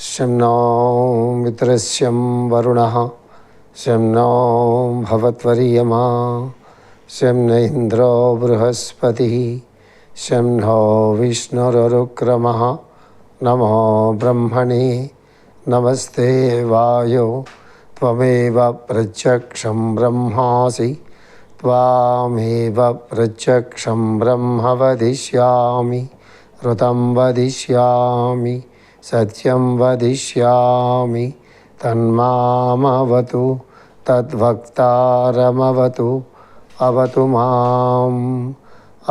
शं नो मित्रस्यं वरुणः शं नो भवत्वरियमा शं न इन्द्रो बृहस्पतिः शं नो विष्णुरुक्रमः नमो ब्रह्मणे नमस्ते वायो त्वमेव प्रत्यक्षं ब्रह्मासि त्वामेव प्रत्यक्षं ब्रह्म वदिष्यामि ऋतं वदिष्यामि सत्यं वदिष्यामि तन्मामवतु तद्वक्तारमवतु अवतु माम्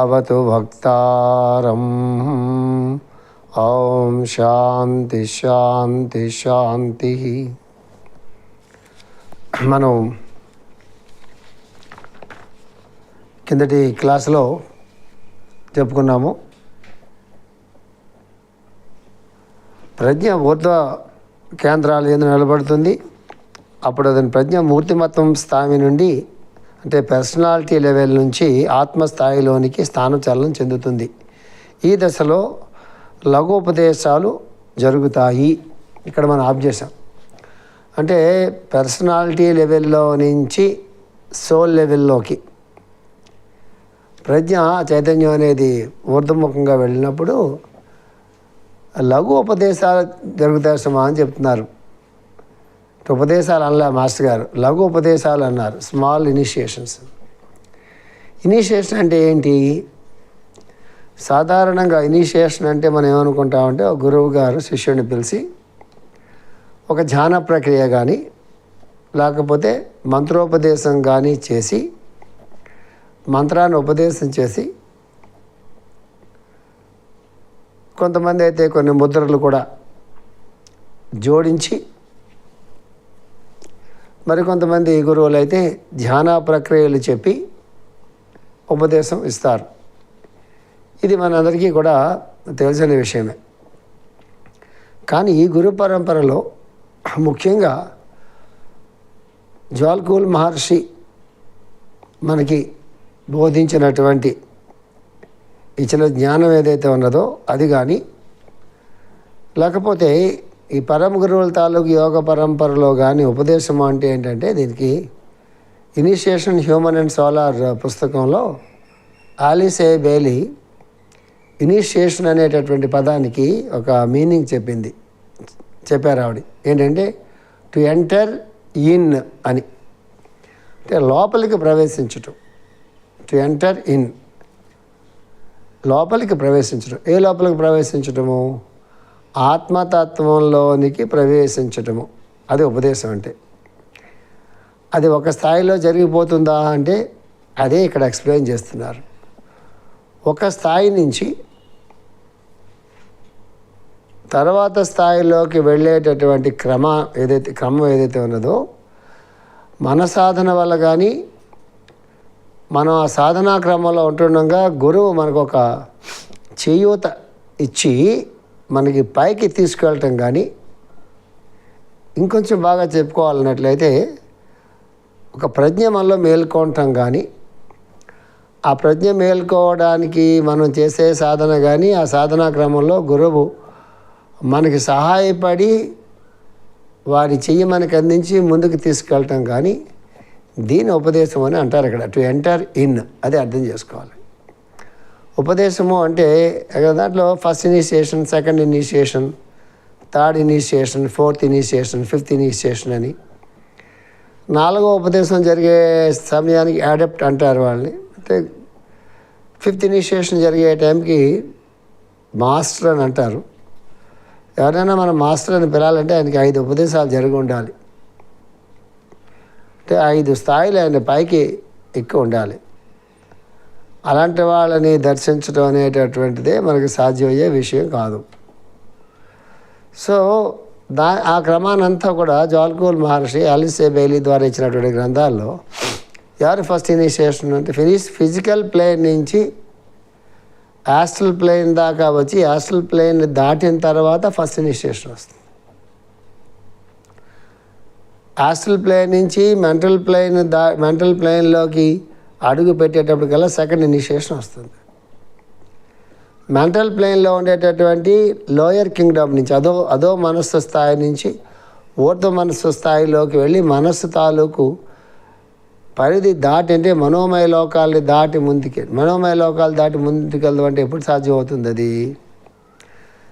अवतु वक्तारम् ॐ శాంతి శాంతి శాంతి మనం కిందటి క్లాసులో చెప్పుకున్నాము. ప్రజ్ఞ ఊర్ధ్వ కేంద్రాలు ఎందు నిలబడుతుంది? అప్పుడు అతని ప్రజ్ఞ మూర్తిమత్వం స్థాయి నుండి అంటే పర్సనాలిటీ లెవెల్ నుంచి ఆత్మస్థాయిలోనికి స్థానచలనం చెందుతుంది. ఈ దశలో లఘోపదేశాలు జరుగుతాయి. ఇక్కడ మనం ఆఫ్ చేసాం అంటే పర్సనాలిటీ లెవెల్లో నుంచి సోల్ లెవెల్లోకి ప్రజ్ఞ చైతన్యం అనేది ఊర్ధముఖంగా వెళ్ళినప్పుడు లఘు ఉపదేశాలు జరుగుతాయి సుమా అని చెప్తున్నారు. ఉపదేశాలు అనలే మాస్టర్ గారు. లఘు ఉపదేశాలు అన్నారు. Small initiations. ఇనిషియేషన్ అంటే ఏంటి? సాధారణంగా ఇనిషియేషన్ అంటే మనం ఏమనుకుంటామంటే ఒక గురువు గారు శిష్యుడిని పిలిచి ఒక ధ్యాన ప్రక్రియ కానీ లేకపోతే మంత్రోపదేశం కానీ చేసి మంత్రాన్ని ఉపదేశం చేసి కొంతమంది అయితే కొన్ని ముద్రలు కూడా జోడించి మరికొంతమంది గురువులు అయితే ధ్యాన ప్రక్రియలు చెప్పి ఉపదేశం ఇస్తారు. ఇది మనందరికీ కూడా తెలిసిన విషయమే. కానీ ఈ గురు పరంపరలో ముఖ్యంగా జ్వాల్కూల్ మహర్షి మనకి బోధించినటువంటి ఇచ్చిన జ్ఞానం ఏదైతే ఉన్నదో అది కానీ లేకపోతే ఈ పరమ గురువుల తాలూకు యోగ పరంపరలో కానీ ఉపదేశం అంటే ఏంటంటే దీనికి ఇనిషియేషన్ హ్యూమన్ అండ్ సోలార్ పుస్తకంలో ఆలిసే బేలీ ఇనిషియేషన్ అనేటటువంటి పదానికి ఒక మీనింగ్ చెప్పింది. చెప్పారు ఆవిడ. ఏంటంటే టు ఎంటర్ ఇన్ అని. అంటే లోపలికి ప్రవేశించటం. టు ఎంటర్ ఇన్ లోపలికి ప్రవేశించడం. ఏ లోపలికి ప్రవేశించటము ఆత్మతత్వంలోనికి ప్రవేశించటము అది ఉపదేశం అంటే. అది ఒక స్థాయిలో జరిగిపోతుందా అంటే అదే ఇక్కడ ఎక్స్ప్లెయిన్ చేస్తున్నారు. ఒక స్థాయి నుంచి తర్వాత స్థాయిలోకి వెళ్ళేటటువంటి క్రమ ఏదైతే క్రమం ఏదైతే ఉన్నదో మన సాధన వల్ల కానీ మనం ఆ సాధనా క్రమంలో ఉంటుండగా గురువు మనకు ఒక చేయూత ఇచ్చి మనకి పైకి తీసుకెళ్ళటం కానీ ఇంకొంచెం బాగా చెప్పుకోవాలన్నట్లయితే ఒక ప్రజ్ఞ మనలో మేల్కొనటం కానీ ఆ ప్రజ్ఞ మేల్కోవడానికి మనం చేసే సాధన కానీ ఆ సాధనా క్రమంలో గురువు మనకి సహాయపడి వారి చెయ్యి మనకు అందించి ముందుకు తీసుకెళ్ళటం కానీ దీని ఉపదేశం అని అంటారు ఇక్కడ. టు ఎంటర్ ఇన్ అది అర్థం చేసుకోవాలి. ఉపదేశము అంటే దాంట్లో first initiation second initiation third initiation fourth initiation fifth initiation అని. నాలుగో ఉపదేశం జరిగే సమయానికి అడాప్ట్ అంటారు వాళ్ళని. అంటే ఫిఫ్త్ ఇనిషియేషన్ జరిగే టైంకి మాస్టర్ అని అంటారు. ఎవరైనా మనం మాస్టర్ అని పిలాలంటే ఆయనకి ఐదు ఉపదేశాలు జరిగి ఉండాలి. అంటే ఐదు స్థాయిలు ఆయన పైకి ఎక్కువ ఉండాలి. అలాంటి వాళ్ళని దర్శించడం అనేటటువంటిదే మనకి సాధ్యమయ్యే విషయం కాదు. సో దా ఆ క్రమానంతా కూడా జాల్కూల్ మహర్షి అలిసే బెయిలీ ద్వారా ఇచ్చినటువంటి గ్రంథాల్లో ఎవరు ఫస్ట్ ఇనిషియేషన్ అంటే ఫినిష్ ఫిజికల్ ప్లేన్ నుంచి యాస్ట్రల్ ప్లేన్ దాకా వచ్చి యాస్ట్రల్ ప్లేన్ దాటిన తర్వాత ఫస్ట్ ఇనిషియేషన్ వస్తుంది. ఆస్ట్రల్ ప్లేన్ నుంచి మెంటల్ ప్లేన్ దా మెంటల్ ప్లేన్లోకి అడుగు పెట్టేటప్పటికల్లా సెకండ్ ఇనిషియేషన్ వస్తుంది. మెంటల్ ప్లేన్లో ఉండేటటువంటి లోయర్ కింగ్డమ్ నుంచి అదో అదో మనస్సు స్థాయి నుంచి ఊర్ధ మనస్సు స్థాయిలోకి వెళ్ళి మనస్సు తాలూకు పరిధి దాటి అంటే మనోమయ లోకాలని దాటి ముందుకి మనోమయ లోకాలు దాటి ముందుకెళ్ళడం అంటే ఎప్పుడు సాధ్యం అవుతుంది అది?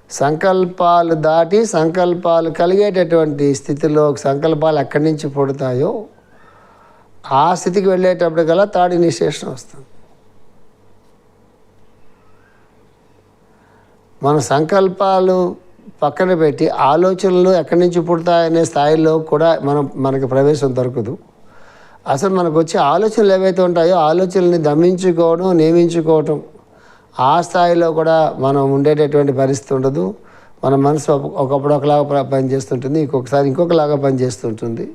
సంకల్పాలు దాటి సంకల్పాలు కలిగేటటువంటి స్థితిలో సంకల్పాలు ఎక్కడి నుంచి పుడతాయో ఆ స్థితికి వెళ్ళేటప్పటికల్లా తాడి నిశేషం వస్తుంది. మన సంకల్పాలు పక్కన పెట్టి ఆలోచనలు ఎక్కడి నుంచి పుడతాయనే స్థాయిలో కూడా మనం మనకి ప్రవేశం దొరకదు. అసలు మనకు వచ్చే ఆలోచనలు ఏవైతే ఉంటాయో ఆలోచనల్ని దమించుకోవడం నియమించుకోవటం ఆ స్థాయిలో కూడా మనం ఉండేటటువంటి పరిస్థితి ఉండదు. మన మనసు ఒకప్పుడు ఒకలాగా పనిచేస్తుంటుంది. ఇంకొకసారి ఇంకొకలాగా పనిచేస్తుంటుంది.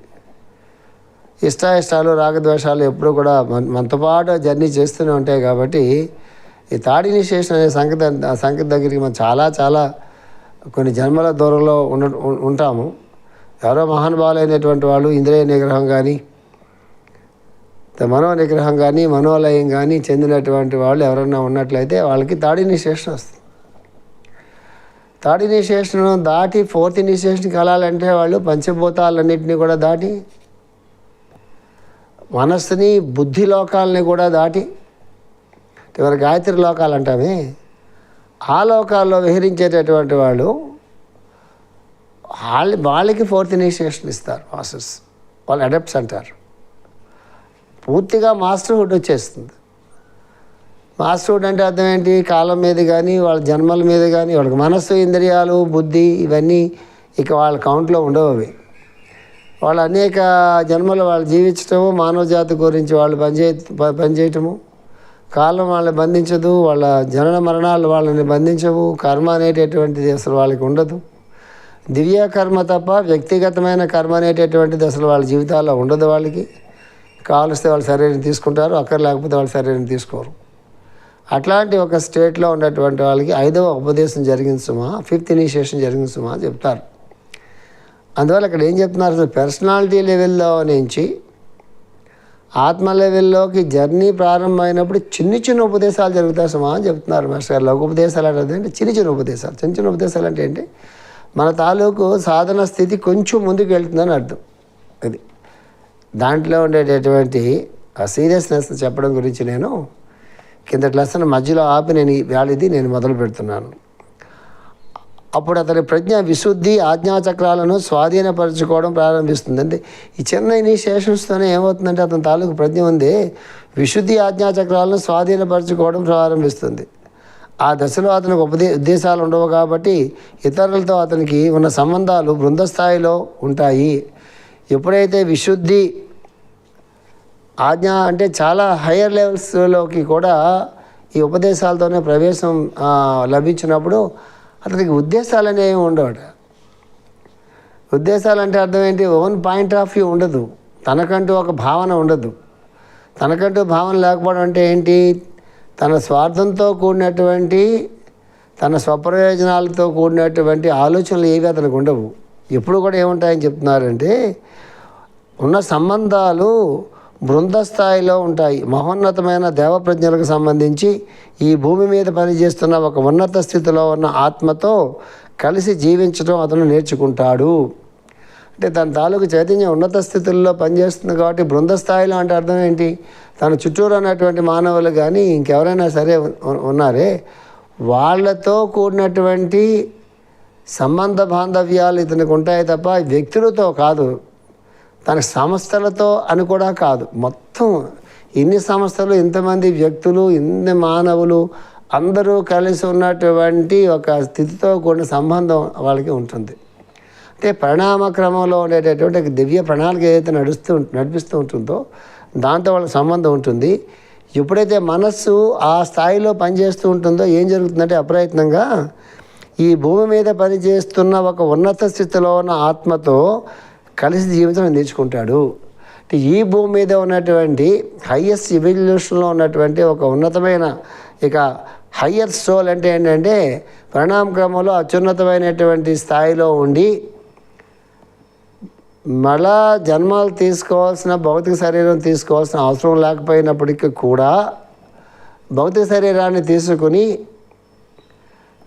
ఇష్టాయిష్టాలు రాగద్వేషాలు ఎప్పుడూ కూడా మన మనతో పాటు జర్నీ చేస్తూనే ఉంటాయి కాబట్టి ఈ థర్డ్ ఇనిషియేషన్ అనే సంగతి సంగతి దగ్గరికి మనం చాలా చాలా కొన్ని జన్మల దూరంలో ఉండ ఉంటాము. ఎవరో మహానుభావులైనటువంటి వాళ్ళు ఇంద్రియ నిగ్రహం కానీ మనోనిగ్రహం కానీ మనోలయం కానీ చెందినటువంటి వాళ్ళు ఎవరైనా ఉన్నట్లయితే వాళ్ళకి తాడి నిశేషణ వస్తుంది. తాడి ఇనిషియేషన్ దాటి ఫోర్త్ నిశేషణకి వెళ్ళాలంటే వాళ్ళు పంచభూతాలన్నింటినీ కూడా దాటి మనస్సుని బుద్ధి లోకాలని కూడా దాటి ఇవరు గాయత్రి లోకాలు అంటామే ఆ లోకాల్లో విహరించేటటువంటి వాళ్ళు వాళ్ళ వాళ్ళకి ఫోర్త్ ఇనిషియేషన్ ఇస్తారు మాస్టర్స్ వాళ్ళు అడప్ట్స్ అంటారు. పూర్తిగా మాస్టర్హుడ్ వచ్చేస్తుంది. మాస్టర్హుడ్ అంటే అర్థం ఏంటి? కాలం మీద కానీ వాళ్ళ జన్మల మీద కానీ వాళ్ళకి మనస్సు ఇంద్రియాలు బుద్ధి ఇవన్నీ ఇక వాళ్ళ కౌంట్లో ఉండవు అవి. వాళ్ళు అనేక జన్మలు వాళ్ళు జీవించటము మానవ జాతి గురించి వాళ్ళు పనిచే ప- పనిచేయటము కాలం వాళ్ళని బంధించదు వాళ్ళ జనన మరణాలు వాళ్ళని బంధించవు కర్మ అనేటటువంటిది అసలు వాళ్ళకి ఉండదు. దివ్య కర్మ తప్ప వ్యక్తిగతమైన కర్మ అనేటటువంటిది అసలు వాళ్ళ జీవితాల్లో ఉండదు వాళ్ళకి. కావలిస్తే వాళ్ళు సరైన తీసుకుంటారు అక్కడ లేకపోతే వాళ్ళు సరైన తీసుకోరు. అట్లాంటి ఒక స్టేట్లో ఉన్నటువంటి వాళ్ళకి ఐదవ ఉపదేశం జరిగింది సుమా ఫిఫ్త్ ఇనిషియేషన్ జరిగింది సుమా చెప్తారు. అందువల్ల ఇక్కడ ఏం చెప్తున్నారు అసలు పర్సనాలిటీ లెవెల్లో నుంచి ఆత్మ లెవెల్లోకి జర్నీ ప్రారంభమైనప్పుడు చిన్న చిన్న ఉపదేశాలు జరుగుతాయి సుమా అని చెప్తున్నారు మాస్టర్ గారు. లఘు ఉపదేశాలు అంటే అంటే చిన్న చిన్న ఉపదేశాలు. చిన్న చిన్న ఉపదేశాలు అంటే ఏంటి? మన తాలూకు సాధన స్థితి కొంచెం ముందుకు వెళ్తుందని అర్థం. అది దాంట్లో ఉండేటటువంటి ఆ సీరియస్నెస్ చెప్పడం గురించి నేను కింద లెసన్ మధ్యలో ఆపి నేను వ్యాలిది నేను మొదలు పెడుతున్నాను. అప్పుడు అతని ప్రజ్ఞ విశుద్ధి ఆజ్ఞాచక్రాలను స్వాధీనపరచుకోవడం ప్రారంభిస్తుంది. అంటే ఈ చిన్న ఇనిషియేషన్స్తోనే ఏమవుతుందంటే అతని తాలూకు ప్రజ్ఞ ఉంది. విశుద్ధి ఆజ్ఞాచక్రాలను స్వాధీనపరచుకోవడం ప్రారంభిస్తుంది. ఆ దశలో అతనికి ఉపదే ఉద్దేశాలు ఉండవు కాబట్టి ఇతరులతో అతనికి ఉన్న సంబంధాలు బృందస్థాయిలో ఉంటాయి. ఎప్పుడైతే విశుద్ధి ఆజ్ఞ అంటే చాలా హయ్యర్ లెవెల్స్లోకి కూడా ఈ ఉపదేశాలతోనే ప్రవేశం లభించినప్పుడు అతనికి ఉద్దేశాలు అనేవి ఉండవట. ఉద్దేశాలు అంటే అర్థం ఏంటి ఓన్ పాయింట్ ఆఫ్ వ్యూ ఉండదు. తనకంటూ ఒక భావన ఉండదు. తనకంటూ భావన లేకపోవడం అంటే ఏంటి? తన స్వార్థంతో కూడినటువంటి తన స్వప్రయోజనాలతో కూడినటువంటి ఆలోచనలు ఏవి అతనికి ఉండవు. ఎప్పుడు కూడా ఏముంటాయని చెప్తున్నారంటే ఉన్న సంబంధాలు బృంద స్థాయిలో ఉంటాయి. మహోన్నతమైన దేవప్రజ్ఞలకు సంబంధించి ఈ భూమి మీద పనిచేస్తున్న ఒక ఉన్నత స్థితిలో ఉన్న ఆత్మతో కలిసి జీవించడం అతను నేర్చుకుంటాడు. అంటే తన తాలూకు చైతన్యం ఉన్నత స్థితుల్లో పనిచేస్తుంది కాబట్టి బృంద స్థాయిలో అంటే అర్థం ఏంటి? తన చుట్టూరు ఉన్నటువంటి మానవులు కానీ ఇంకెవరైనా సరే ఉన్నారే వాళ్ళతో కూడినటువంటి సంబంధ బాంధవ్యాలు ఇతనికి ఉంటాయి తప్ప వ్యక్తులతో కాదు. తన సంస్థలతో అని కూడా కాదు. మొత్తం ఇన్ని సంస్థలు ఇంతమంది వ్యక్తులు ఇన్ని మానవులు అందరూ కలిసి ఉన్నటువంటి ఒక స్థితితో కూడిన సంబంధం వాళ్ళకి ఉంటుంది. అంటే పరిణామ క్రమంలో ఉండేటటువంటి దివ్య ప్రణాళిక ఏదైతే నడుస్తూ నడిపిస్తూ ఉంటుందో దాంతో వాళ్ళకి సంబంధం ఉంటుంది. ఎప్పుడైతే మనస్సు ఆ స్థాయిలో పనిచేస్తూ ఉంటుందో ఏం జరుగుతుందంటే అప్రయత్నంగా ఈ భూమి మీద పనిచేస్తున్న ఒక ఉన్నత స్థితిలో ఉన్న ఆత్మతో కలిసి జీవితం నేర్చుకుంటాడు. ఈ భూమి మీద ఉన్నటువంటి హయ్యెస్ట్ ఇవల్యూషన్లో ఉన్నటువంటి ఒక ఉన్నతమైన ఇక హయ్యర్ సోల్ అంటే ఏంటంటే పరిణామ క్రమంలో అత్యున్నతమైనటువంటి స్థాయిలో ఉండి మళ్ళా జన్మాలు తీసుకోవాల్సిన భౌతిక శరీరం తీసుకోవాల్సిన అవసరం లేకపోయినప్పటికీ కూడా భౌతిక శరీరాన్ని తీసుకుని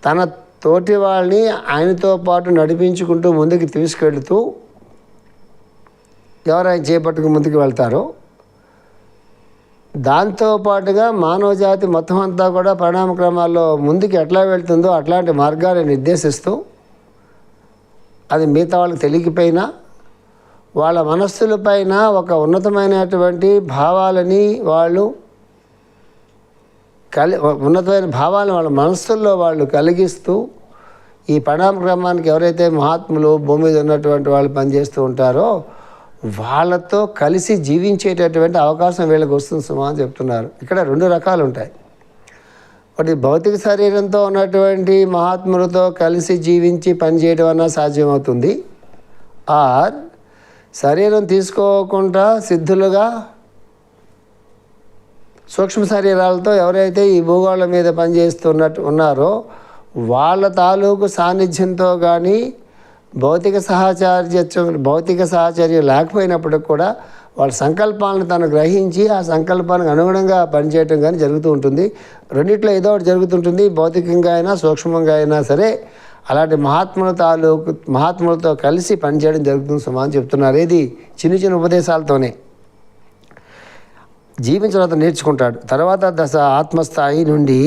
తన తోటి వాళ్ళని ఆయనతో పాటు నడిపించుకుంటూ ముందుకు తీసుకెళ్తూ ఎవరైనా చేపట్టుకు ముందుకు వెళ్తారో దాంతో పాటుగా మానవ జాతి మొత్తం అంతా కూడా పరిణామ క్రమాల్లో ముందుకు ఎట్లా వెళ్తుందో అట్లాంటి మార్గాన్ని నిర్దేశిస్తూ అది మిగతా వాళ్ళకి తెలియకపోయినా వాళ్ళ మనస్సులపైన ఒక ఉన్నతమైనటువంటి భావాలని వాళ్ళు కలి ఉన్నతమైన భావాలను వాళ్ళ మనస్సుల్లో వాళ్ళు కలిగిస్తూ ఈ ప్రణామక్రమానికి ఎవరైతే మహాత్ములు భూమి మీద ఉన్నటువంటి వాళ్ళు పనిచేస్తూ ఉంటారో వాళ్ళతో కలిసి జీవించేటటువంటి అవకాశం వీళ్ళకి వస్తుంది సుమా అని చెప్తున్నారు. ఇక్కడ రెండు రకాలు ఉంటాయి. ఒకటి భౌతిక శరీరంతో ఉన్నటువంటి మహాత్ములతో కలిసి జీవించి పనిచేయడం అన్న సాధ్యమవుతుంది. ఆర్ శరీరం తీసుకోకుండా సిద్ధులుగా సూక్ష్మ శరీరాలతో ఎవరైతే ఈ భూగోళం మీద పనిచేస్తున్నట్టు ఉన్నారో వాళ్ళ తాలూకు సాన్నిధ్యంతో కానీ భౌతిక సహచార్యత్వం భౌతిక సహచర్యం లేకపోయినప్పటికి కూడా వాళ్ళ సంకల్పాలను తను గ్రహించి ఆ సంకల్పానికి అనుగుణంగా పనిచేయటం కానీ జరుగుతూ ఉంటుంది. రెండిట్లో ఏదో ఒకటి జరుగుతుంటుంది. భౌతికంగా అయినా సూక్ష్మంగా అయినా సరే అలాంటి మహాత్ముల తాలూకు మహాత్ములతో కలిసి పనిచేయడం జరుగుతుంది సుమా అని చెప్తున్నారు. ఏది? చిన్న చిన్న ఉపదేశాలతోనే. జీవించిన అతను నేర్చుకుంటాడు. తర్వాత దశ ఆత్మస్థాయి నుండి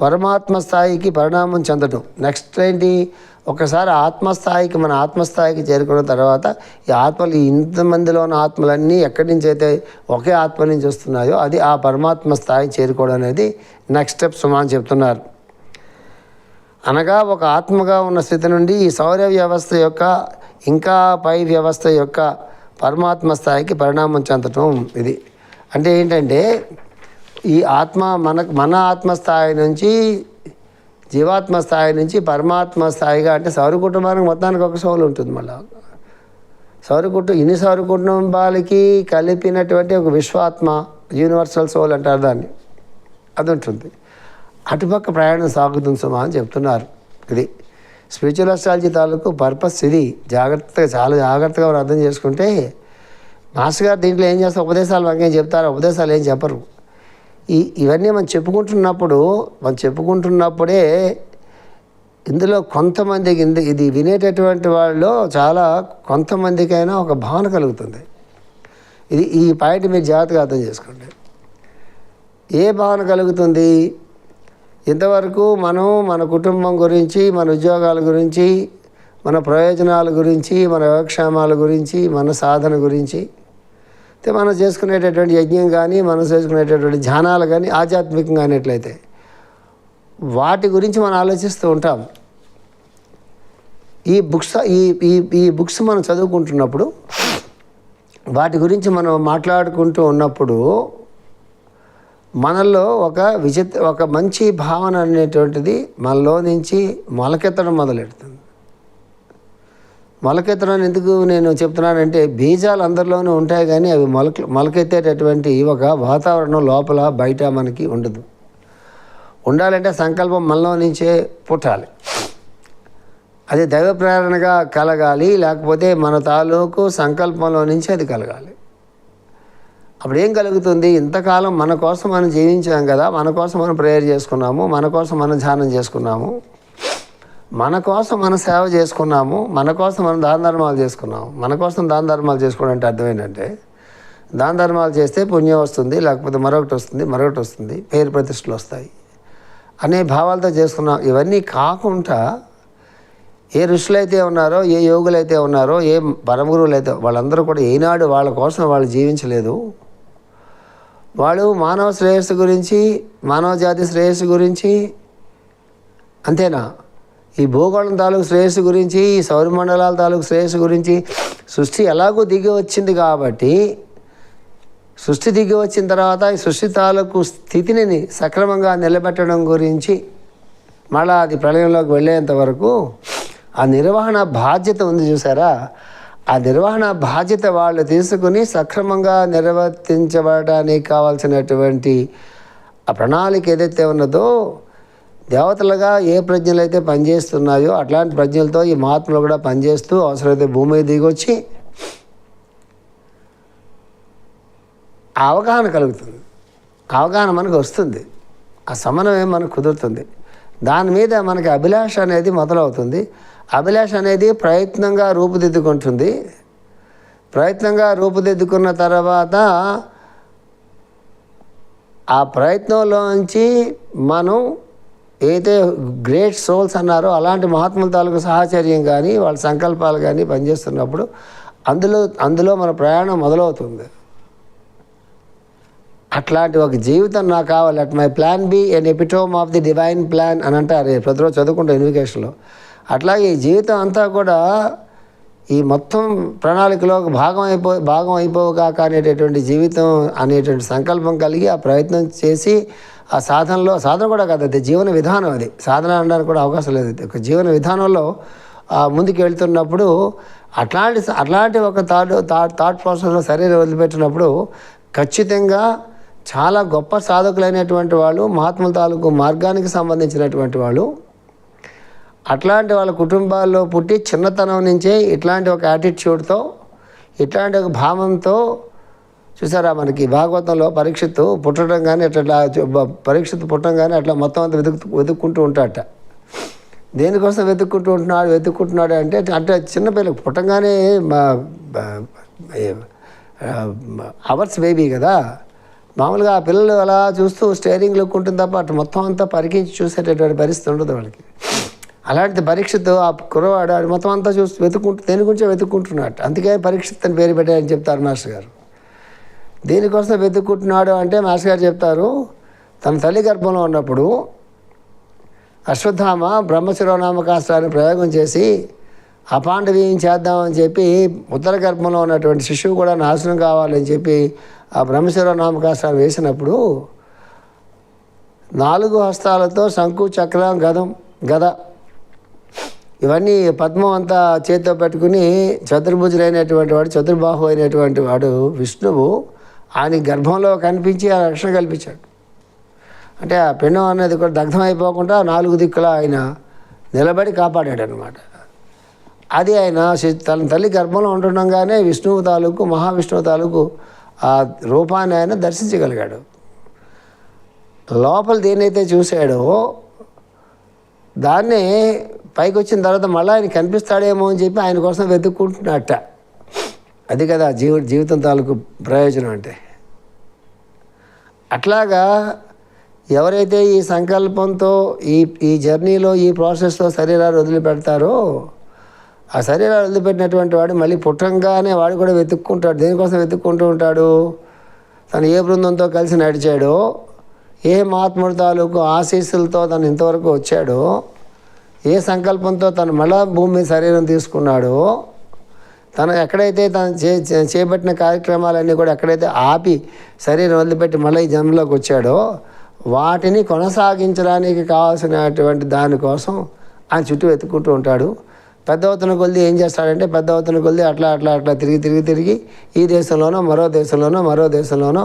పరమాత్మ స్థాయికి పరిణామం చెందడం నెక్స్ట్ ఏంటి? ఒకసారి ఆత్మస్థాయికి మన ఆత్మస్థాయికి చేరుకున్న తర్వాత ఈ ఆత్మలు ఇంతమందిలో ఉన్న ఆత్మలన్నీ ఎక్కడి నుంచి అయితే ఒకే ఆత్మ నుంచి వస్తున్నాయో అది ఆ పరమాత్మ స్థాయి చేరుకోవడం అనేది నెక్స్ట్ స్టెప్ సుమాన్ చెప్తున్నారు. అనగా ఒక ఆత్మగా ఉన్న స్థితి నుండి ఈ సౌర వ్యవస్థ యొక్క ఇంకా పై వ్యవస్థ యొక్క పరమాత్మ స్థాయికి పరిణామం చెందటం ఇది. అంటే ఏంటంటే ఈ ఆత్మ మన మన ఆత్మ స్థాయి నుంచి జీవాత్మ స్థాయి నుంచి పరమాత్మ స్థాయిగా అంటే సౌర కుటుంబానికి మొత్తానికి ఒక సోలు ఉంటుంది మళ్ళీ. సౌర కుటుంబం ఇన్ని సౌర కుటుంబాలకి కలిపినటువంటి ఒక విశ్వాత్మ యూనివర్సల్ సోల్ అంటారు దాన్ని. అది ఉంటుంది అటుపక్క ప్రయాణం సాగుతుంది సుమా అని చెప్తున్నారు. ఇది స్పిరిచువల్ అస్ట్రాలజీ తాలూకు పర్పస్ ఇది. జాగ్రత్తగా చాలా జాగ్రత్తగా అర్థం చేసుకుంటే మాస్టర్ గారు దీంట్లో ఏం చేస్తారు? ఉపదేశాలు మనకేం చెప్తారు? ఉపదేశాలు ఏం చెప్పరు. ఈ ఇవన్నీ మనం చెప్పుకుంటున్నప్పుడు మనం చెప్పుకుంటున్నప్పుడే ఇందులో కొంతమందికి ఇది వినేటటువంటి వాళ్ళు చాలా కొంతమందికైనా ఒక భావన కలుగుతుంది. ఇది ఈ పాయింట్ మీరు జాగ్రత్తగా అర్థం చేసుకోండి. ఏ భావన కలుగుతుంది? ఇంతవరకు మనం మన కుటుంబం గురించి మన ఉద్యోగాల గురించి మన ప్రయోజనాల గురించి మన యోగక్షేమాల గురించి మన సాధన గురించి అయితే మనం చేసుకునేటటువంటి యజ్ఞం కానీ మనం చేసుకునేటటువంటి ధ్యానాలు కానీ ఆధ్యాత్మికంగా అనేట్లయితే వాటి గురించి మనం ఆలోచిస్తూ ఉంటాం. ఈ బుక్స్ ఈ ఈ ఈ బుక్స్ మనం చదువుకుంటున్నప్పుడు వాటి గురించి మనం మాట్లాడుకుంటూ ఉన్నప్పుడు మనలో ఒక విచిత్ర ఒక మంచి భావన అనేటువంటిది మనలో నుంచి మొలకెత్తడం మొదలెడుతుంది. మొలకెత్తడం ఎందుకు నేను చెప్తున్నానంటే బీజాలు అందరిలోనే ఉంటాయి కానీ అవి మొలక మొలకెత్తేటటువంటి ఒక వాతావరణం లోపల బయట మనకి ఉండదు. ఉండాలంటే సంకల్పం మనలో నుంచే పుట్టాలి. అది దైవ ప్రేరణగా కలగాలి లేకపోతే మన తాలూకు సంకల్పంలో నుంచి అది కలగాలి. అప్పుడు ఏం కలుగుతుంది? ఇంతకాలం మన కోసం మనం జీవించాం కదా మన కోసం మనం ప్రేయర్ చేసుకున్నాము మన కోసం మనం ధ్యానం చేసుకున్నాము. మన కోసం మన సేవ చేసుకున్నాము మన కోసం మనం దాన ధర్మాలు చేసుకున్నాము. మన కోసం దాన ధర్మాలు చేసుకోవడం అంటే అర్థం ఏంటంటే దాన ధర్మాలు చేస్తే పుణ్యం వస్తుంది లేకపోతే మరొకటి వస్తుంది మరొకటి వస్తుంది పేరు ప్రతిష్టలు వస్తాయి అనే భావాలతో చేసుకున్నాం. ఇవన్నీ కాకుండా ఏ ఋషులైతే ఉన్నారో ఏ యోగులైతే ఉన్నారో ఏ పరమగురువులు అయితే వాళ్ళందరూ కూడా ఏనాడు వాళ్ళ కోసం వాళ్ళు జీవించలేదు. వాళ్ళు మానవ శ్రేయస్సు గురించి మానవ జాతి శ్రేయస్సు గురించి అంతేనా? ఈ భూగోళం తాలూకు శ్రేయస్సు గురించి ఈ సౌరమండలాల తాలూకు శ్రేయస్సు గురించి సృష్టి ఎలాగో దిగి వచ్చింది కాబట్టి సృష్టి దిగి వచ్చిన తర్వాత ఈ సృష్టి తాలూకు స్థితిని సక్రమంగా నిలబెట్టడం గురించి మళ్ళా అది ప్రళయంలోకి వెళ్ళేంత వరకు ఆ నిర్వహణ బాధ్యత ఉంది చూసారా? ఆ నిర్వహణ బాధ్యత వాళ్ళు తీసుకుని సక్రమంగా నిర్వర్తించబడడానికి కావాల్సినటువంటి ఆ ప్రణాళిక ఏదైతే ఉన్నదో దేవతలుగా ఏ ప్రజ్ఞలు అయితే పనిచేస్తున్నాయో అట్లాంటి ప్రజ్ఞలతో ఈ మహాత్ములు కూడా పనిచేస్తూ అవసరమైతే భూమి మీద దిగొచ్చి అవగాహన కలుగుతుంది. అవగాహన మనకు వస్తుంది. ఆ సమన్వయం మనకు కుదురుతుంది? దాని మీద మనకి అభిలాష అనేది మొదలవుతుంది. అభిలాష అనేది ప్రయత్నంగా రూపుదిద్దుకుంటుంది. ప్రయత్నంగా రూపుదిద్దుకున్న తర్వాత ఆ ప్రయత్నంలోంచి మనం ఏదైతే గ్రేట్ సోల్స్ అన్నారో అలాంటి మహాత్ముల తాలూకు సహచర్యం కానీ వాళ్ళ సంకల్పాలు కానీ పనిచేస్తున్నప్పుడు అందులో అందులో మన ప్రయాణం మొదలవుతుంది. అట్లాంటి ఒక జీవితం నాకు కావాలి. At my plan be an epitome of the divine plan అని అంటారు ప్రతిరోజు చదువుకుంటా ఇన్వికేషన్లో అట్లాగే ఈ జీవితం అంతా కూడా ఈ మొత్తం ప్రణాళికలో భాగం అయిపో భాగం అయిపోగాక అనేటటువంటి జీవితం అనేటువంటి సంకల్పం కలిగి ఆ ప్రయత్నం చేసి ఆ సాధనలో సాధన కూడా కాదు అది జీవన విధానం అది. సాధన అనడానికి కూడా అవకాశం లేదు. ఒక జీవన విధానంలో ముందుకు వెళ్తున్నప్పుడు అట్లాంటి అట్లాంటి ఒక థాట్ థాట్ థాట్ ప్రాసెస్లో శరీరం వదిలిపెట్టినప్పుడు ఖచ్చితంగా చాలా గొప్ప సాధకులైనటువంటి వాళ్ళు మహాత్ముల తాలూకు మార్గానికి సంబంధించినటువంటి వాళ్ళు అట్లాంటి వాళ్ళ కుటుంబాల్లో పుట్టి చిన్నతనం నుంచే ఇట్లాంటి ఒక యాటిట్యూడ్తో ఇట్లాంటి ఒక భావంతో చూసారా మనకి భాగవతంలో పరీక్షిత్తు పుట్టడం కానీ అట్లా పరీక్షిత్తు పుట్టడం కానీ అట్లా మొత్తం అంతా వెతుకు వెతుక్కుంటూ ఉంటాడట. దేనికోసం వెతుక్కుంటూ ఉంటున్నాడు వెతుక్కుంటున్నాడు అంటే అంటే చిన్నపిల్లలు పుట్టంగానే అవర్స్ బేబీ కదా. మామూలుగా ఆ పిల్లలు అలా చూస్తూ స్టేరింగ్ లుక్ ఉంటుంది తప్ప అటు మొత్తం అంతా పరికించి చూసేటటువంటి పరిస్థితి ఉండదు వాళ్ళకి. అలాంటి పరీక్షతో ఆ కుర్రవాడు మొత్తం అంతా చూస్తూ వెతుక్కుంటూ దేని గురించే వెతుక్కుంటున్నాడు అందుకే పరీక్షిత్ అని పేరు పెట్టారని చెప్తారు మాస్టర్ గారు. దీనికోసం వెతుక్కుంటున్నాడు అంటే మాస్ గారు చెప్తారు తన తల్లి గర్భంలో ఉన్నప్పుడు అశ్వత్థామ బ్రహ్మశిరోనామకాస్త్రాన్ని ప్రయోగం చేసి అపాండవీయం చేద్దామని చెప్పి ఉత్తర గర్భంలో ఉన్నటువంటి శిశువు కూడా నాశనం కావాలని చెప్పి ఆ బ్రహ్మశిరోనామకాస్త్రాన్ని వేసినప్పుడు నాలుగు హస్తాలతో శంకు చక్రం గదం గద ఇవన్నీ పద్మం అంతా చేతితో పెట్టుకుని చతుర్భుజులైనటువంటి వాడు చతుర్బాహు అయినటువంటి వాడు విష్ణువు ఆయన గర్భంలో కనిపించి ఆ రక్షణ కల్పించాడు. అంటే ఆ పిండం అనేది కూడా దగ్ధం అయిపోకుండా నాలుగు దిక్కుల ఆయన నిలబడి కాపాడాడు అనమాట అది ఆయన తన తల్లి గర్భంలో ఉంటుండగానే విష్ణువు తాలూకు మహావిష్ణువు తాలూకు ఆ రూపాన్ని ఆయన దర్శించగలిగాడు. లోపల దేనైతే చూశాడో దాన్నే పైకి వచ్చిన తర్వాత మళ్ళీ ఆయన కనిపిస్తాడేమో అని చెప్పి ఆయన కోసం వెతుక్కుంటున్నట్ట. అది కదా జీవ జీవితం తాలూకు ప్రయోజనం అంటే. అట్లాగా ఎవరైతే ఈ సంకల్పంతో ఈ ఈ జర్నీలో ఈ ప్రాసెస్లో శరీరాలు వదిలిపెడతారో ఆ శరీరాలు వదిలిపెట్టినటువంటి వాడు మళ్ళీ పుట్టంగానే వాడు కూడా వెతుక్కుంటాడు. దేనికోసం వెతుక్కుంటూ ఉంటాడు? తను ఏ బృందంతో కలిసి నడిచాడో ఏ మహాత్ముడి తాలూకు ఆశీస్సులతో తను ఇంతవరకు వచ్చాడో ఏ సంకల్పంతో తను మళ్ళా భూమి శరీరం తీసుకున్నాడో తను ఎక్కడైతే తను చే చేపట్టిన కార్యక్రమాలన్నీ కూడా ఎక్కడైతే ఆపి శరీరం వదిలిపెట్టి మళ్ళీ ఈ జన్మలోకి వచ్చాడో వాటిని కొనసాగించడానికి కావాల్సినటువంటి దానికోసం ఆయన చుట్టూ వెతుక్కుంటూ ఉంటాడు. పెద్ద అవుతున్న కొద్ది ఏం చేస్తాడంటే పెద్ద అవుతున్న కొద్ది అట్లా అట్లా అట్లా తిరిగి తిరిగి తిరిగి ఈ దేశంలోనో మరో దేశంలోనో మరో దేశంలోనో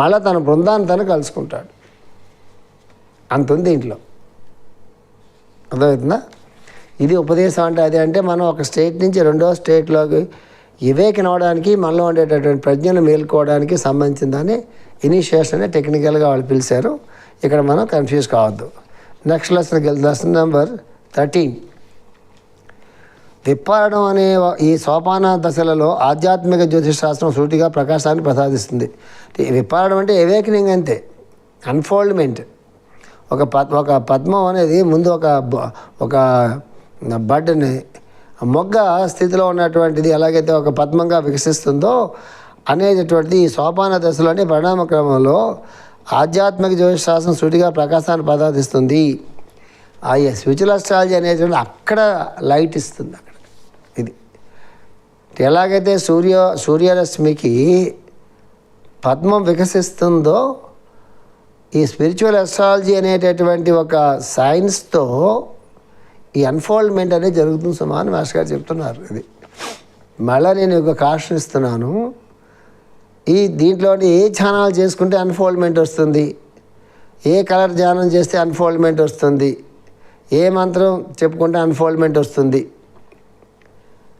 మళ్ళీ తన బృందాన్ని తను కలుసుకుంటాడు. అంతుంది ఇంట్లో. అర్థమవుతుందా? ఇది ఉపదేశం అంటే అది అంటే మనం ఒక స్టేట్ నుంచి రెండో స్టేట్లోకి వివేకం అవడానికి మనలో ఉండేటటువంటి ప్రజ్ఞను మేల్కోవడానికి సంబంధించిన దాన్ని ఇనిషియేషన్ అని టెక్నికల్గా వాళ్ళు పిలిచారు. ఇక్కడ మనం కన్ఫ్యూజ్ కావద్దు. నెక్స్ట్ లెసన్కి లెసన్ నెంబర్ థర్టీన్ విప్పారడం అనే ఈ సోపాన దశలలో ఆధ్యాత్మిక జ్యోతిష్ శాస్త్రం సూటిగా ప్రకాశాన్ని ప్రసాదిస్తుంది. విప్పారడం అంటే ఎవేకనింగ్ అంతే. అన్ఫోల్డ్మెంట్ ఒక పద్ ఒక పద్మం అనేది ముందు ఒక ఒక బడ్ని మొగ్గ స్థితిలో ఉన్నటువంటిది ఎలాగైతే ఒక పద్మంగా వికసిస్తుందో అనేటటువంటిది ఈ సోపాన దశలోని పరిణామ క్రమంలో ఆధ్యాత్మిక జ్యోతిశాస్త్రం సూటిగా ప్రకాశాన్ని ప్రసాదిస్తుంది. ఆ స్విచుల్ అస్ట్రాలజీ అనేటువంటి అక్కడ లైట్ ఇస్తుంది అక్కడ. ఇది. ఎలాగైతే సూర్య సూర్యరశ్మికి పద్మం వికసిస్తుందో ఈ స్పిరిచువల్ అస్ట్రాలజీ అనేటటువంటి ఒక సైన్స్తో ఈ అన్ఫోల్డ్మెంట్ అనేది జరుగుతుంది సుమా అని మాస్టర్ గారు చెప్తున్నారు ఇది. మళ్ళీ నేను ఒక కాషన్ ఇస్తున్నాను. ఈ దీంట్లోని ఏ ఛానల్ చేసుకుంటే అన్ఫోల్డ్మెంట్ వస్తుంది? ఏ కలర్ ధ్యానం చేస్తే అన్ఫోల్డ్మెంట్ వస్తుంది? ఏ మంత్రం చెప్పుకుంటే అన్ఫోల్డ్మెంట్ వస్తుంది?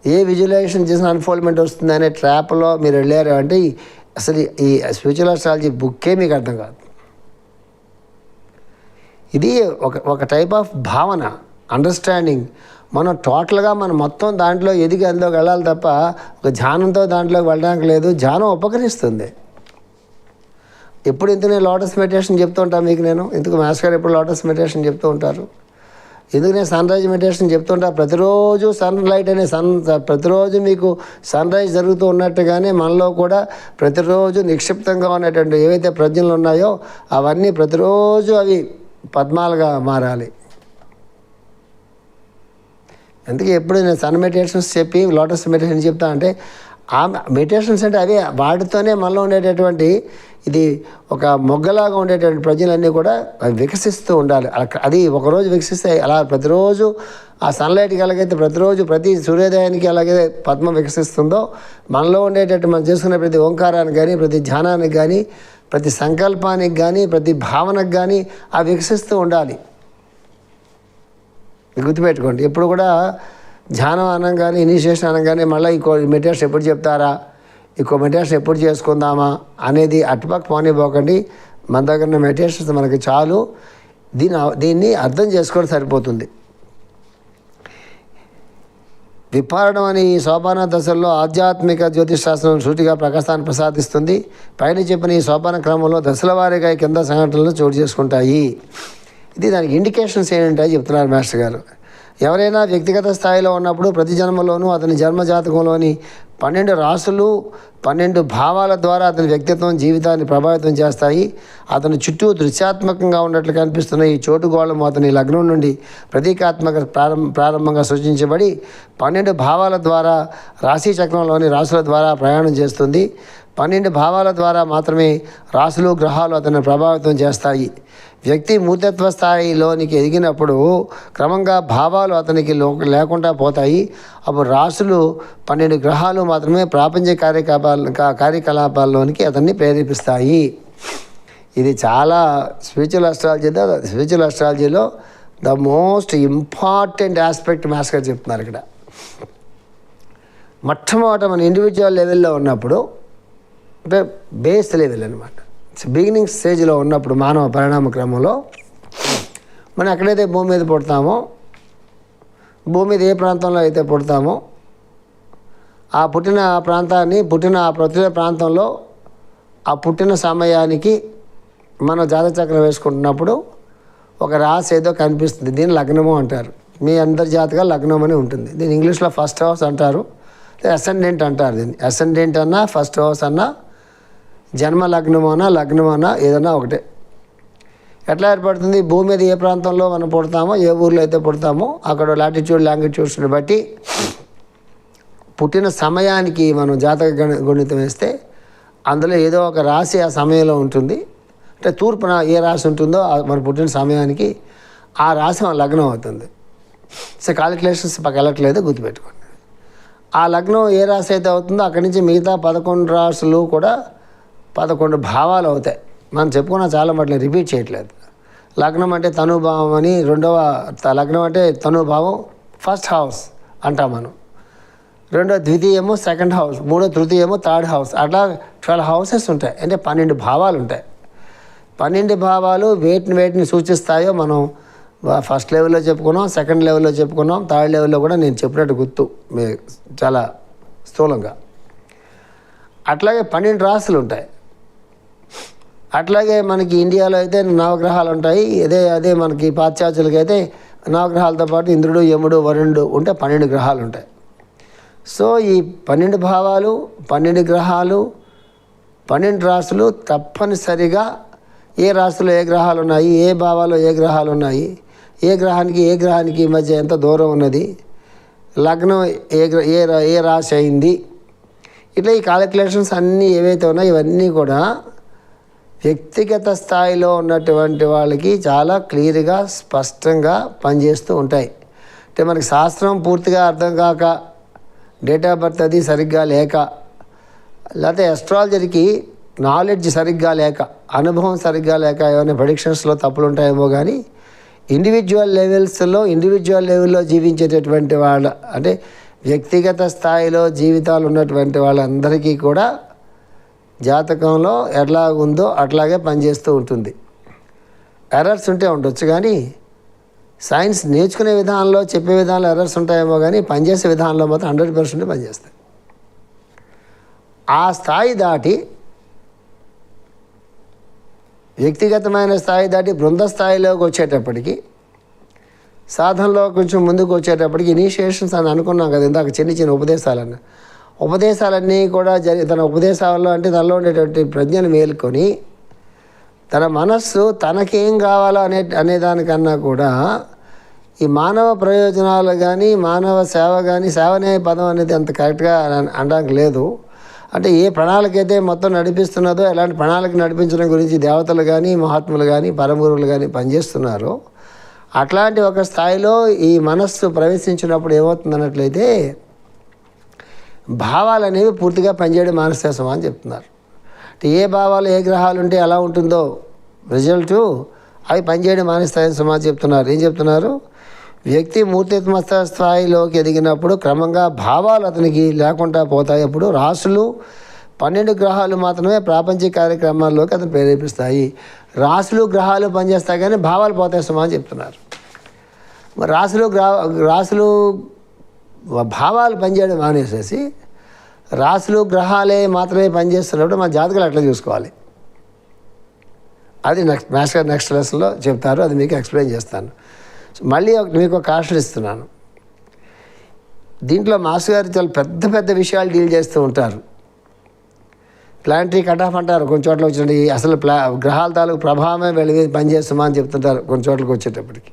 ఏ విజువలైజేషన్ చేసిన అన్ఫోల్డ్మెంట్ వస్తుంది అనే ట్రాప్లో మీరు వెళ్ళారు అంటే అసలు ఈ స్పిరిచువల్ అస్ట్రాలజీ బుక్కే మీకు అర్థం కాదు. ఇది ఒక ఒక టైప్ ఆఫ్ భావన. అండర్స్టాండింగ్ మనం టోటల్గా మనం మొత్తం దాంట్లో ఎదిగి అందులోకి వెళ్ళాలి తప్ప ఒక ధ్యానంతో దాంట్లోకి వెళ్ళడానికి లేదు. ధ్యానం ఉపకరిస్తుంది. ఎప్పుడు ఇంత నేను లోటస్ మెడిటేషన్ చెప్తూ ఉంటాను మీకు నేను? ఎందుకు మాస్ గారు ఎప్పుడు లోటస్ మెడిటేషన్ చెప్తూ ఉంటారు? ఎందుకు నేను సన్ రైజ్ మెడిటేషన్ చెప్తుంటా ప్రతిరోజు సన్ లైట్ అనే సన్ ప్రతిరోజు మీకు సన్ రైజ్ జరుగుతూ ఉన్నట్టుగానే మనలో కూడా ప్రతిరోజు నిక్షిప్తంగా ఉన్నటువంటి ఏవైతే ప్రజ్ఞలు ఉన్నాయో అవన్నీ ప్రతిరోజు అవి పద్మాలుగా మారాలి. అందుకే ఎప్పుడు నేను సన్ మెడిటేషన్స్ చెప్పి లోటస్ మెడిటేషన్ చెప్తా అంటే ఆ మెడిటేషన్స్ అంటే అవే వాటితోనే మనలో ఉండేటటువంటి ఇది ఒక మొగ్గలాగా ఉండేటువంటి ప్రజలన్నీ కూడా వికసిస్తూ ఉండాలి. అది ఒకరోజు వికసిస్తే అలా ప్రతిరోజు ఆ సన్లైట్కి ఎలాగైతే ప్రతిరోజు ప్రతి సూర్యోదయానికి ఎలాగైతే పద్మం వికసిస్తుందో మనలో ఉండేటట్టు మనం చేసుకునే ప్రతి ఓంకారానికి కానీ ప్రతి ధ్యానానికి కానీ ప్రతి సంకల్పానికి కానీ ప్రతి భావనకు కానీ ఆ వికసిస్తూ ఉండాలి. గుర్తుపెట్టుకోండి. ఎప్పుడు కూడా ధ్యానం అనగానే ఇనిషియేషన్ అనగానే మళ్ళీ ఇంకో మెటీరియల్స్ ఎప్పుడు చెప్తారా? ఇంకో మెటీరియల్స్ ఎప్పుడు చేసుకుందామా? అనేది అటుపక్క పోనిపోకండి మన దగ్గర ఉన్న మెటీరియల్స్ మనకి చాలు. దీని దీన్ని అర్థం చేసుకోవడం సరిపోతుంది. విపారణం అనే ఈ సోపాన దశల్లో ఆధ్యాత్మిక శాస్త్రం సూటిగా ప్రకాశాన్ని ప్రసాదిస్తుంది. పైన చెప్పిన ఈ సోపాన క్రమంలో దశల వారీగా కింద సంఘటనలు చోటు చేసుకుంటాయి. ఇది దానికి ఇండికేషన్స్ ఏంటంటే చెప్తున్నారు మాస్టర్ గారు. ఎవరైనా వ్యక్తిగత స్థాయిలో ఉన్నప్పుడు ప్రతి జన్మలోనూ అతని జన్మ జాతకంలోని పన్నెండు రాసులు పన్నెండు భావాల ద్వారా అతని వ్యక్తిత్వం జీవితాన్ని ప్రభావితం చేస్తాయి. అతని చుట్టూ దృశ్యాత్మకంగా ఉన్నట్లు కనిపిస్తున్న ఈ చోటుగోళం అతని లగ్నం నుండి ప్రతీకాత్మక ప్రారంభ ప్రారంభంగా సూచించబడి పన్నెండు భావాల ద్వారా రాశి చక్రంలోని రాసుల ద్వారా ప్రయాణం చేస్తుంది. పన్నెండు భావాల ద్వారా మాత్రమే రాసులు గ్రహాలు అతన్ని ప్రభావితం చేస్తాయి. వ్యక్తి మూర్తత్వ స్థాయిలోనికి ఎదిగినప్పుడు క్రమంగా భావాలు అతనికి లేకుండా పోతాయి. అప్పుడు రాసులు పన్నెండు గ్రహాలు మాత్రమే ప్రాపంచిక కార్యకలాపాల కార్యకలాపాల్లోనికి అతన్ని ప్రేరేపిస్తాయి. ఇది చాలా స్పిరిచువల్ అస్ట్రాలజీలో స్పిరిచువల్ అస్ట్రాలజీలో ద మోస్ట్ ఇంపార్టెంట్ ఆస్పెక్ట్ మాస్కర్ చెప్తున్నారు ఇక్కడ. మొట్టమొదట మన ఇండివిజువల్ లెవెల్లో ఉన్నప్పుడు అంటే బేస్ లెవెల్ అనమాట బిగినింగ్ స్టేజ్లో ఉన్నప్పుడు మానవ పరిణామ క్రమంలో మనం ఎక్కడైతే భూమి మీద పుడతామో భూమి మీద ఏ ప్రాంతంలో అయితే పుడతామో ఆ పుట్టిన ఆ ప్రాంతాన్ని పుట్టిన ఆ పుట్టిన ప్రాంతంలో ఆ పుట్టిన సమయానికి మనం జాతచక్రం వేసుకుంటున్నప్పుడు ఒక రాశి ఏదో కనిపిస్తుంది. దీన్ని లగ్నము అంటారు. మీ అందరి జాతగా లగ్నం అని ఉంటుంది. దీన్ని ఇంగ్లీష్లో ఫస్ట్ హౌస్ అంటారు. అసెండెంట్ అంటారు దీన్ని. అసెండెంట్ అన్నా ఫస్ట్ హౌస్ అన్నా జన్మ లగ్నమోనా లగ్నమోనా ఏదైనా ఒకటే. ఎట్లా ఏర్పడుతుంది? భూమి మీద ఏ ప్రాంతంలో మనం పుడతామో ఏ ఊర్లో అయితే పుడతామో అక్కడ లాటిట్యూడ్ లాంగిట్యూడ్స్ని బట్టి పుట్టిన సమయానికి మనం జాతక గణ- గణితం వేస్తే అందులో ఏదో ఒక రాశి ఆ సమయంలో ఉంటుంది. అంటే తూర్పున ఏ రాశి ఉంటుందో మనం పుట్టిన సమయానికి ఆ రాశి మన లగ్నం అవుతుంది. సో కాలిక్యులేషన్స్ పక్క వెళ్ళట్లేదు గుర్తుపెట్టుకోండి. ఆ లగ్నం ఏ రాశి అయితే అవుతుందో అక్కడి నుంచి మిగతా పదకొండు రాసులు కూడా పదకొండు భావాలు అవుతాయి. మనం చెప్పుకున్న చాలా మట్లు రిపీట్ చేయట్లేదు. లగ్నం అంటే తనుభావం అని రెండవ లగ్నం అంటే తనుభావం ఫస్ట్ హౌస్ అంటాం మనం. రెండో ద్వితీయము సెకండ్ హౌస్ మూడో తృతీయము థర్డ్ హౌస్ అట్లా ట్వెల్వ్ హౌసెస్ ఉంటాయి. అంటే పన్నెండు భావాలు ఉంటాయి. పన్నెండు భావాలు వేటిని వేటిని సూచిస్తాయో మనం ఫస్ట్ లెవెల్లో చెప్పుకున్నాం సెకండ్ లెవెల్లో చెప్పుకున్నాం థర్డ్ లెవెల్లో కూడా నేను చెప్పినట్టు గుర్తు. మీ చాలా స్థూలంగా. అట్లాగే పన్నెండు రాసులు ఉంటాయి. అట్లాగే మనకి ఇండియాలో అయితే నవగ్రహాలు ఉంటాయి. అదే అదే మనకి పాశ్చాత్యులకి అయితే నవగ్రహాలతో పాటు ఇంద్రుడు యముడు వరుణుడు ఉంటే పన్నెండు గ్రహాలు ఉంటాయి. సో ఈ పన్నెండు భావాలు పన్నెండు గ్రహాలు పన్నెండు రాసులు తప్పనిసరిగా ఏ రాశిలో ఏ గ్రహాలు ఉన్నాయి ఏ భావాలు ఏ గ్రహాలు ఉన్నాయి ఏ గ్రహానికి ఏ గ్రహానికి మధ్య ఎంత దూరం ఉన్నది లగ్నం ఏ గ్ర ఏ రా- ఏ రాశి అయింది ఇట్లా ఈ కాలిక్యులేషన్స్ అన్నీ ఏవైతే ఉన్నాయో ఇవన్నీ కూడా వ్యక్తిగత స్థాయిలో ఉన్నటువంటి వాళ్ళకి చాలా క్లియర్గా స్పష్టంగా పనిచేస్తూ ఉంటాయి. అంటే మనకి శాస్త్రం పూర్తిగా అర్థం కాక డేట్ ఆఫ్ బర్త్ అది సరిగ్గా లేక లేకపోతే ఎస్ట్రాలజర్కి నాలెడ్జ్ సరిగ్గా లేక అనుభవం సరిగ్గా లేక ఏమైనా ప్రొడిక్షన్స్లో తప్పులు ఉంటాయేమో కానీ ఇండివిజువల్ లెవెల్స్లో ఇండివిజువల్ లెవెల్లో జీవించేటటువంటి వాళ్ళ అంటే వ్యక్తిగత స్థాయిలో జీవితాలు ఉన్నటువంటి వాళ్ళందరికీ కూడా జాతకంలో ఎట్లా ఉందో అట్లాగే పనిచేస్తూ ఉంటుంది. ఎర్రర్స్ ఉంటే ఉండొచ్చు కానీ సైన్స్ నేర్చుకునే విధానంలో చెప్పే విధానంలో ఎర్రర్స్ ఉంటాయేమో కానీ పనిచేసే విధానంలో మాత్రం హండ్రెడ్ పర్సెంట్ పనిచేస్తాయి. ఆ స్థాయి దాటి వ్యక్తిగతమైన స్థాయి దాటి బృంద స్థాయిలోకి వచ్చేటప్పటికి సాధనలో కొంచెం ముందుకు వచ్చేటప్పటికి ఇనిషియేషన్స్ అని అనుకున్నాం కదా ఇందాక చిన్న చిన్న ఉపదేశాలన్నీ. ఉపదేశాలన్నీ కూడా జరి తన ఉపదేశాల్లో అంటే తనలో ఉండేటువంటి ప్రజ్ఞను మేల్కొని తన మనస్సు తనకేం కావాలో అనే అనేదానికన్నా కూడా ఈ మానవ ప్రయోజనాలు కానీ మానవ సేవ కానీ సేవనే పదం అనేది అంత కరెక్ట్గా అనడానికి లేదు. అంటే ఏ ప్రణాళిక అయితే మొత్తం నడిపిస్తున్నదో ఎలాంటి ప్రణాళిక నడిపించడం గురించి దేవతలు కానీ మహాత్ములు కానీ పరమగురువులు కానీ పనిచేస్తున్నారో అట్లాంటి ఒక స్థాయిలో ఈ మనస్సు ప్రవేశించినప్పుడు ఏమవుతుందన్నట్లయితే అన్నట్లయితే భావాలు అనేవి పూర్తిగా పనిచేయడం మానసేసం అని చెప్తున్నారు. అంటే ఏ భావాలు ఏ గ్రహాలు ఉంటే ఎలా ఉంటుందో రిజల్ట్ అవి పనిచేయడం మానేస్తాయని సమాజం చెప్తున్నారు. ఏం చెప్తున్నారు? వ్యక్తి మూర్తిత్మస్త స్థాయిలోకి ఎదిగినప్పుడు క్రమంగా భావాలు అతనికి లేకుండా పోతాయి. అప్పుడు రాసులు పన్నెండు గ్రహాలు మాత్రమే ప్రాపంచిక కార్యక్రమాల్లోకి అతను ప్రేరేపిస్తాయి. రాసులు గ్రహాలు పనిచేస్తాయి కానీ భావాలు పోతాయి సుమా అని చెప్తున్నారు. రాసులు గ్రా రాసులు భావాలు పనిచేయడం మానేసేసి రాసులు గ్రహాలే మాత్రమే పనిచేస్తున్నప్పుడు మన జాతకాలు అట్లా చూసుకోవాలి. అది నెక్స్ట్ మాస్టర్ నెక్స్ట్ లెసన్లో చెప్తారు అది మీకు ఎక్స్ప్లెయిన్ చేస్తాను. సో మళ్ళీ మీకు ఒక కాషన్ ఇస్తున్నాను. దీంట్లో మాస్టర్ గారు చాలా పెద్ద పెద్ద విషయాలు డీల్ చేస్తూ ఉంటారు. ప్లానిటరీ కట్ ఆఫ్ అంటారు కొన్ని చోట్ల వచ్చినట్టు అసలు ప్లా గ్రహాల తాలూకు ప్రభావమే వెళ్ళి పనిచేస్తామా అని చెప్తుంటారు కొన్ని చోట్లకి వచ్చేటప్పటికి.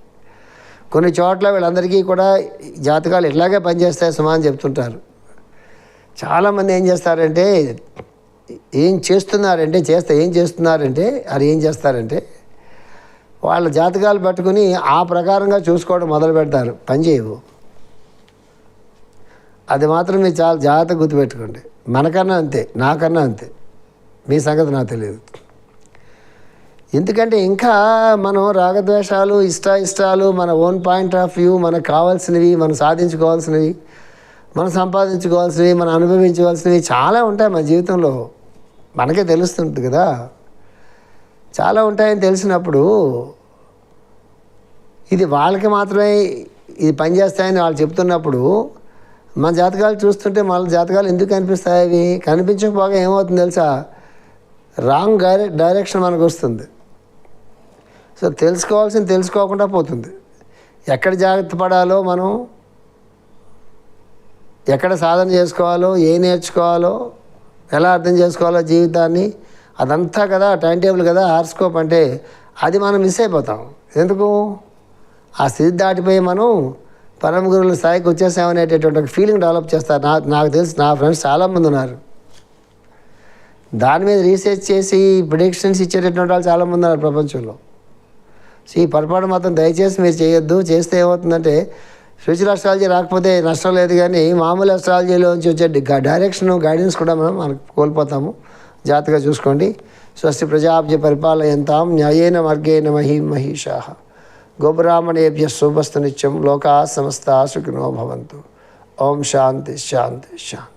కొన్ని చోట్ల వీళ్ళందరికీ కూడా జాతకాలు ఇట్లాగే పనిచేస్తాయి సుమా అని చెప్తుంటారు. చాలామంది ఏం చేస్తారంటే ఏం చేస్తున్నారంటే చేస్తే ఏం చేస్తున్నారంటే అది ఏం చేస్తారంటే వాళ్ళ జాతకాలు పట్టుకుని ఆ ప్రకారంగా చూసుకోవడం మొదలు పెడతారు. పని చేయవు. అది మాత్రం మీరు చాలా జాగ్రత్తగా గుర్తుపెట్టుకోండి. మనకన్నా అంతే నాకన్నా అంతే. మీ సంగతి నాకు తెలియదు. ఎందుకంటే ఇంకా మనం రాగద్వేషాలు ఇష్ట ఇష్టాలు మన ఓన్ పాయింట్ ఆఫ్ వ్యూ మనకు కావాల్సినవి మనం సాధించుకోవాల్సినవి మనం సంపాదించుకోవాల్సినవి మనం అనుభవించవలసినవి చాలా ఉంటాయి మన జీవితంలో. మనకే తెలుస్తుంది కదా. చాలా ఉంటాయని తెలిసినప్పుడు ఇది వాళ్ళకి మాత్రమే ఇది పనిచేస్తాయని వాళ్ళు చెప్తున్నప్పుడు మన జాతకాలు చూస్తుంటే మన జాతకాలు ఎందుకు కనిపిస్తాయి అవి? కనిపించకపోగా ఏమవుతుంది తెలుసా? రాంగ్ డైరెక్షన్ మనకు వస్తుంది. సో తెలుసుకోవాల్సింది తెలుసుకోకుండా పోతుంది. ఎక్కడ జాగ్రత్త పడాలో మనం ఎక్కడ సాధన చేసుకోవాలో ఏ నేర్చుకోవాలో ఎలా అర్థం చేసుకోవాలో జీవితాన్ని అదంతా కదా టైం టేబుల్ కదా హార్స్కోప్ అంటే అది మనం మిస్ అయిపోతాం. ఎందుకు? ఆ స్థితి దాటిపోయి మనం పరమ గురువుల స్థాయికి వచ్చేసామనేటటువంటి ఒక ఫీలింగ్ డెవలప్ చేస్తారు నా నాకు తెలిసి. నా ఫ్రెండ్స్ చాలామంది ఉన్నారు. దాని మీద రీసెర్చ్ చేసి ప్రిడిక్షన్స్ ఇచ్చేటటువంటి వాళ్ళు చాలామంది ఉన్నారు ప్రపంచంలో. సో ఈ పొరపాటు మాత్రం దయచేసి మీరు చేయొద్దు. చేస్తే ఏమవుతుందంటే ఫ్యూచర్ అస్ట్రాలజీ రాకపోతే నష్టం లేదు కానీ మామూలు అస్ట్రాలజీలోంచి వచ్చే డైరెక్షన్ గైడెన్స్ కూడా మనం మనకు కోల్పోతాము. జాగ్రత్తగా చూసుకోండి. స్వస్తి ప్రజాబ్జ పరిపాలయంతాం న్యాయేన మార్గేణ మహి మహిషా. గోబ్రాహ్మణేభ్య శుభస్తు నిత్యం లోకా సమస్త సుఖినో భవంతు. ఓం శాంతి శాంతి శాంతి.